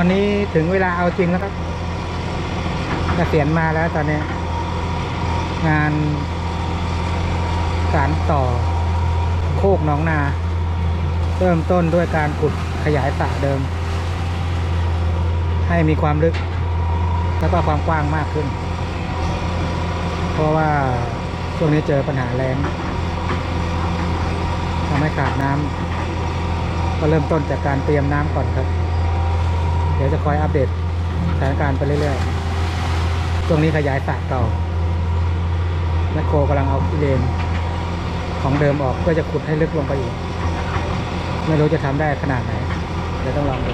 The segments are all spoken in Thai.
อนนี้ถึงเวลาเอาจริงแล้วครับเกษียณมาแล้วตอนนี้ งานการต่อโคกหนองนา เริ่มต้นด้วยการขุดขยายสระเดิม ให้มีความลึก แล้วก็ความกว้างมากขึ้น เพราะว่าช่วงนี้เจอปัญหาแรงทำให้ขาดน้ำก็เริ่มต้นจากการเตรียมน้ำก่อนครับ ดี๋ยวจะคอยอัปเดตสถานการณ์ไปเรื่อยๆช่วงนี้ขยายสระเก่าแมคโครกำลังเอาเลนของเดิมออกเพื่อจะขุดให้ลึกลงไปอีก ไม่รู้จะทำได้ขนาดไหนเดี๋ยวต้องลองดู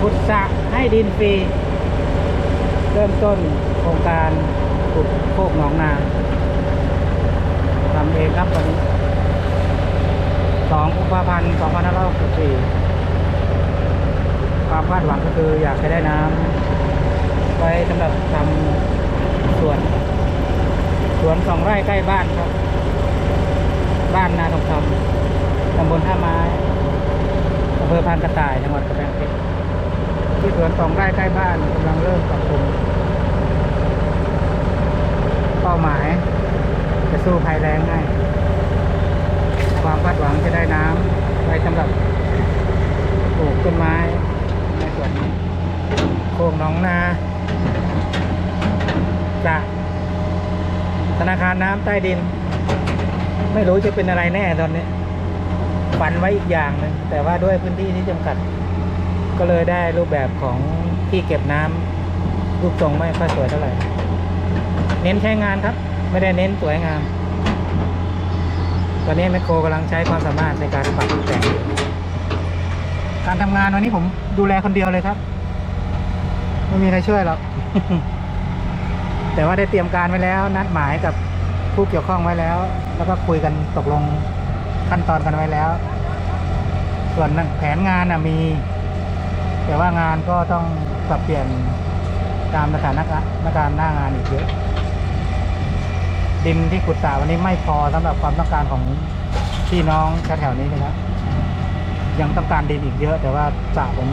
ขุดสระให้ดินฟรี เริ่มต้นโครงการขุดโคกหนองนาทำเองครับวันนี้ 2กุมภาพันธ์2564ความคาดหวังก็คืออยากจะได้น้ำไว้สำหรับทำสวน สวนสองไร่ใกล้บ้านครับ บ้านนาทองคำตำบลท่าไม้อำเภอพานกระต่ายจังหวัดกำแพงเพชรที่สวนสองไร่ใกล้บ้านกำลังเริ่มปรับปรุงเป้าหมาย จะสู้ภัยแรงง่าย ความคาดหวังจะได้น้ำไว้สำหรับปลูกต้นไม้ในส่วนนี้โค้งหนองนาจะธนาคารน้ำใต้ดิน ไม่รู้จะเป็นอะไรแน่ตอนนี้ฝันไว้อีกอย่างหนึงแต่ว่าด้วยพื้นที่ที่จำกัด ก็เลยได้รูปแบบของที่เก็บน้ำรูปทรงไม่ค่อยสวยเท่าไหร่ เน้นใช้งานครับ ไม่ได้เน้นสวยงาม ตอนนี้แมคโครกำลังใช้ความสามารถในการปรับแต่งการทำงานวันนี้ผมดูแลคนเดียวเลยครับ ไม่มีใครช่วยหรอก แต่ว่าได้เตรียมการไว้แล้ว นัดหมายกับผู้เกี่ยวข้องไว้แล้ว แล้วก็คุยกันตกลงขั้นตอนกันไว้แล้ว ส่วนแผนงานมี แต่ว่างานก็ต้องปรับเปลี่ยนตามสถานการณ์หน้างานอีกเยอะ ดินที่ขุดสระวันนี้ไม่พอสำหรับความต้องการของพี่น้องแถวๆนี้นะครับ ยังต้องการดินอีกเยอะ แต่ว่าสระผม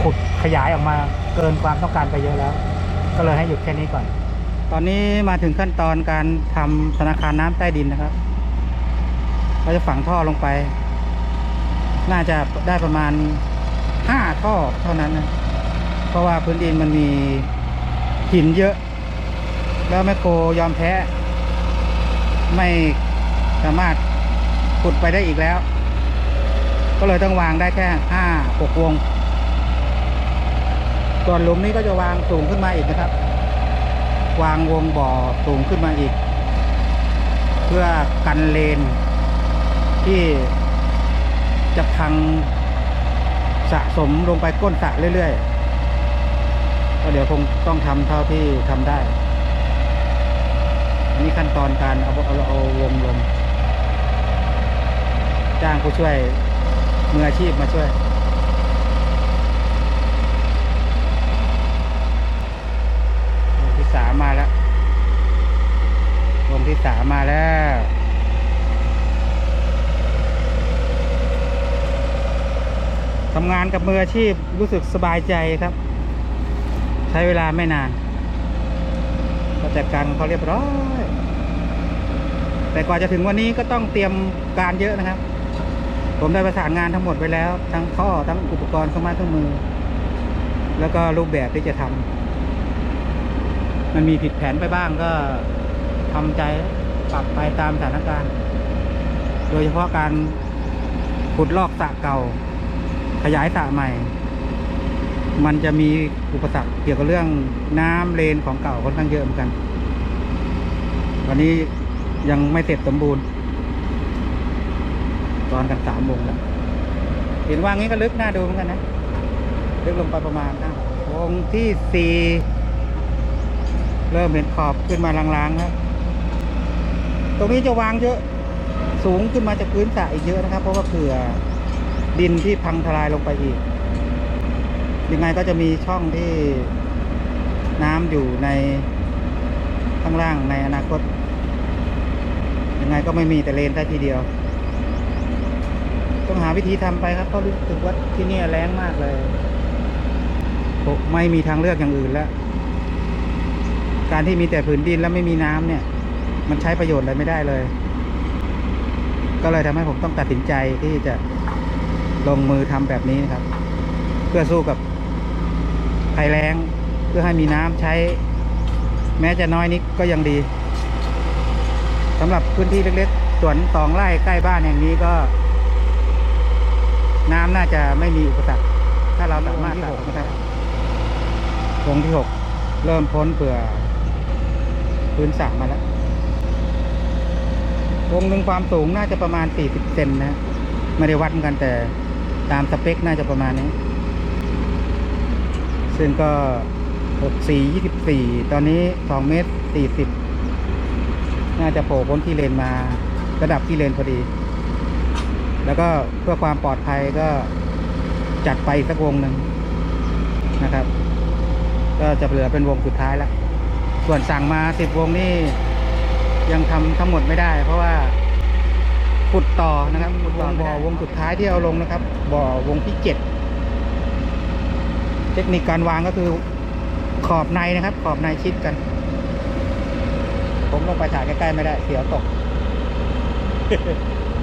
ขุดขยายออกมาเกินความต้องการไปเยอะแล้ว ก็เลยให้หยุดแค่นี้ก่อน ตอนนี้มาถึงขั้นตอนการทำธนาคารน้ำใต้ดินนะครับเราจะฝังท่อลงไป น่าจะได้ประมาณห้าท่อเท่านั้นนะเพราะว่าพื้นดินมันมีหินเยอะ แล้วแมคโครยอมแพ้ ไม่สามารถขุดไปได้อีกแล้ว ก็เลยต้องวางได้แค่ห้าหกวง ส่วนหลุมนี้ก็จะวางสูงขึ้นมาอีกนะครับ วางวงบ่อสูงขึ้นมาอีก เพื่อกันเลน ที่จะพังสะสมลงไปก้นสะเรื่อยๆก็เดี๋ยวคงต้องทำเท่าที่ทำได้ อันนี้ขั้นตอนการเอาเอาเอาวงลงจ้างผู้ช่วยมืออาชีพมาช่วย วงที่สามมาแล้ว วงที่สามมาแล้วทำงานกับมืออาชีพรู้สึกสบายใจครับ ใช้เวลาไม่นาน ก็จัดการของเขาเรียบร้อย แต่กว่าจะถึงวันนี้ก็ต้องเตรียมการเยอะนะครับ ผมได้ประสานงานทั้งหมดไว้แล้ว ทั้งท่อทั้งอุปกรณ์เครื่องไม้เครื่องมือ แล้วก็รูปแบบที่จะทำมันมีผิดแผนไปบ้างก็ทำใจปรับไปตามสถานการณ์ โดยเฉพาะการขุดลอกสระเก่า ขยายสระใหม่ มันจะมีอุปสรรคเกี่ยวกับเรื่องน้ำเลนของเก่าค่อนข้างเยอะเหมือนกันวันนี้ยังไม่เสร็จสมบูรณ์ ตอนกันสามวงแล้ว เห็นว่างี้ก็ลึกน่าดูเหมือนกันนะลึกลงไปประมาณนะวงที่สี่เริ่มเห็นขอบขึ้นมาลางๆครับตรงนี้จะวางเยอะสูงขึ้นมาจากพื้นสระอีกเยอะนะครับ เพราะว่าเผื่อดินที่พังทลายลงไปอีก ยังไงก็จะมีช่องที่น้ำอยู่ในข้างล่างในอนาคต ยังไงก็ไม่มีแต่เลนได้ทีเดียว ต้องหาวิธีทำไปครับเพราะรู้สึกว่าที่นี่แรงมากเลยผมไม่มีทางเลือกอย่างอื่นแล้ว การที่มีแต่ผืนดินแล้วไม่มีน้ำเนี่ย มันใช้ประโยชน์อะไรไม่ได้เลย ก็เลยทำให้ผมต้องตัดสินใจที่จะลงมือทำแบบนี้นะครับ เพื่อสู้กับ ภัยแล้ง เพื่อให้มีน้ำใช้ แม้จะน้อยนิดก็ยังดีสำหรับพื้นที่เล็กๆ สวนสองไร่ใกล้บ้านแห่งนี้ก็ น้ำน่าจะไม่มีอุปสรรคถ้าเราสามารถตัดนะครับวงที่หกเริ่มพ้นเปลือพื้นสระมาแล้ววงหนึ่งความสูงน่าจะประมาณ 40 เซนนะ ไม่ได้วัดเหมือนกันแต่ตามสเปคน่าจะประมาณนี้ ซึ่งก็ 64 24 ตอนนี้ 2 เมตร 40 น่าจะโผล่พ้นที่เลนมาระดับที่เลนพอดี แล้วก็เพื่อความปลอดภัยก็จัดไปสักวงหนึ่งนะครับ ก็จะเหลือเป็นวงสุดท้ายแล้ว ส่วนสั่งมาสิบวงนี่ยังทำทั้งหมดไม่ได้ เพราะว่าขุดต่อนะครับขุดต่อบ่อวงสุดท้ายที่เอาลงนะครับ บ่อวงที่เจ็ด เทคนิคการวางก็คือขอบในนะครับ ขอบในชิดกัน ผมลงไปถ่ายใกล้ๆไม่ได้ เสียวตก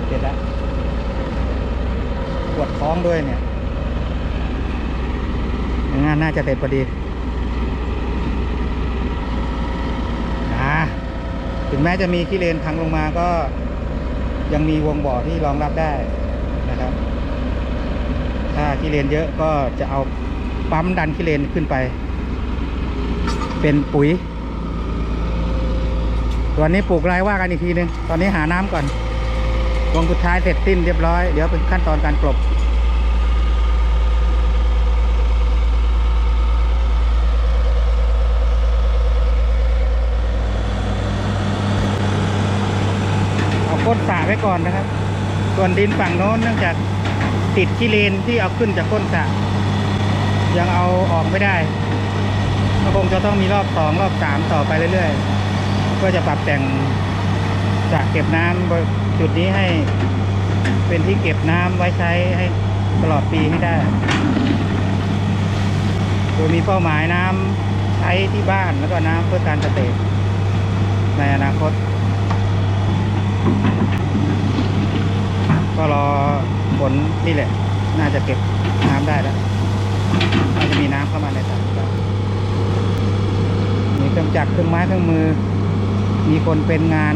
เสร็จแล้วปวดท้องด้วยเนี่ยงานน่าจะเสร็จพอดีอ่าถึงแม้จะมีขี้เลนพังลงมาก็ยังมีวงบ่อที่รองรับได้นะครับ ถ้าขี้เลนเยอะก็จะเอา ปั๊มดันขี้เลนขึ้นไป เป็นปุ๋ยตัวนนี้ปลูกไรว่ากันอีกทีนึง ตอนนี้หาน้ำก่อนวงสุดท้ายเสร็จสิ้นเรียบร้อย เดี๋ยวเป็นขั้นตอนการกลบเอาก้นสระไว้ก่อนนะครับ ส่วนดินฝั่งโน้นเนื่องจากติดขี้เลนที่เอาขึ้นจากก้นสระ ยังเอาออกไม่ได้ก็คงจะต้องมีรอบสองรอบสามต่อไปเรื่อยๆ ก็จะปรับแต่งสระเก็บน้ำจุดนี้ให้ เป็นที่เก็บน้ำไว้ใช้ให้ตลอดปีให้ได้ โดยมีเป้าหมายน้ำใช้ที่บ้านแล้วก็น้ำเพื่อการเกษตรในอนาคต ก็รอฝนนี่แหละ น่าจะเก็บน้ำได้แล้ว น่าจะมีน้ำเข้ามาในสระมีเครื่องจักรเครื่องไม้เครื่องมือ มีคนเป็นงาน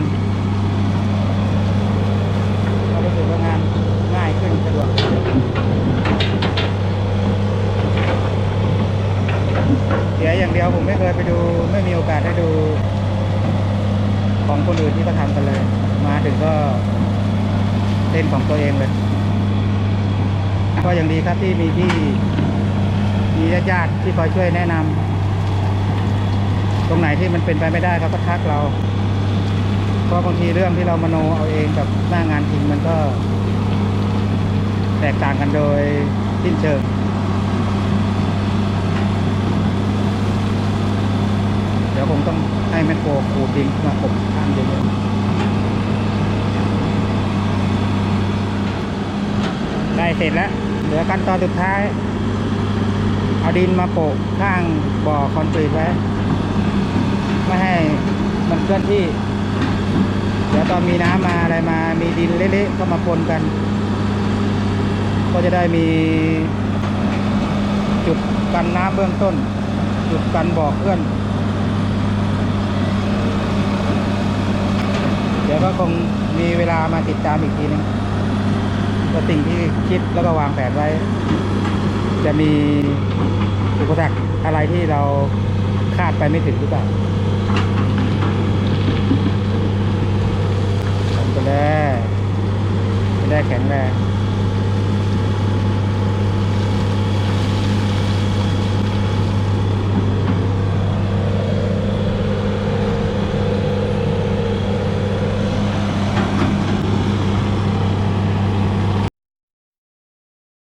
ก็รู้สึกว่างานง่ายขึ้นสะดวกเสียอย่างเดียวผมไม่เคยไปดู ไม่มีโอกาสได้ดู ของคนอื่นที่เขาทำกันเลย มาถึงก็เล่นของตัวเองเลยก็ยังดีครับที่มีที่ มีญาติๆที่คอยช่วยแนะนำตรงไหนที่มันเป็นไปไม่ได้เขาก็ทักเรา เพราะบางทีเรื่องที่เรามโนเอาเองกับหน้างานจริงมันก็ แตกต่างกันโดยสิ้นเชิงเดี๋ยวผมต้องให้แมคโครขูดดินมาผมข้างเยอะๆได้เสร็จแล้ว เหลือขั้นตอนสุดท้าย เอาดินมาโปะข้างบ่อคอนกรีตไว้ ไม่ให้มันเคลื่อนที่ เดี๋ยวตอนมีน้ำมาอะไรมา มีดินเละๆก็มาปนกัน ก็จะได้มีจุดกันน้ำเบื้องต้น จุดกันบ่อเคลื่อน เดี๋ยวก็คงมีเวลามาติดตามอีกทีนึงว่าสิ่งที่คิดแล้วก็วางแผนไว้ จะมีอุปสรรคอะไรที่เราคาดไปไม่ถึงหรือเปล่าผมไปได้ไม่ได้แข็งแรง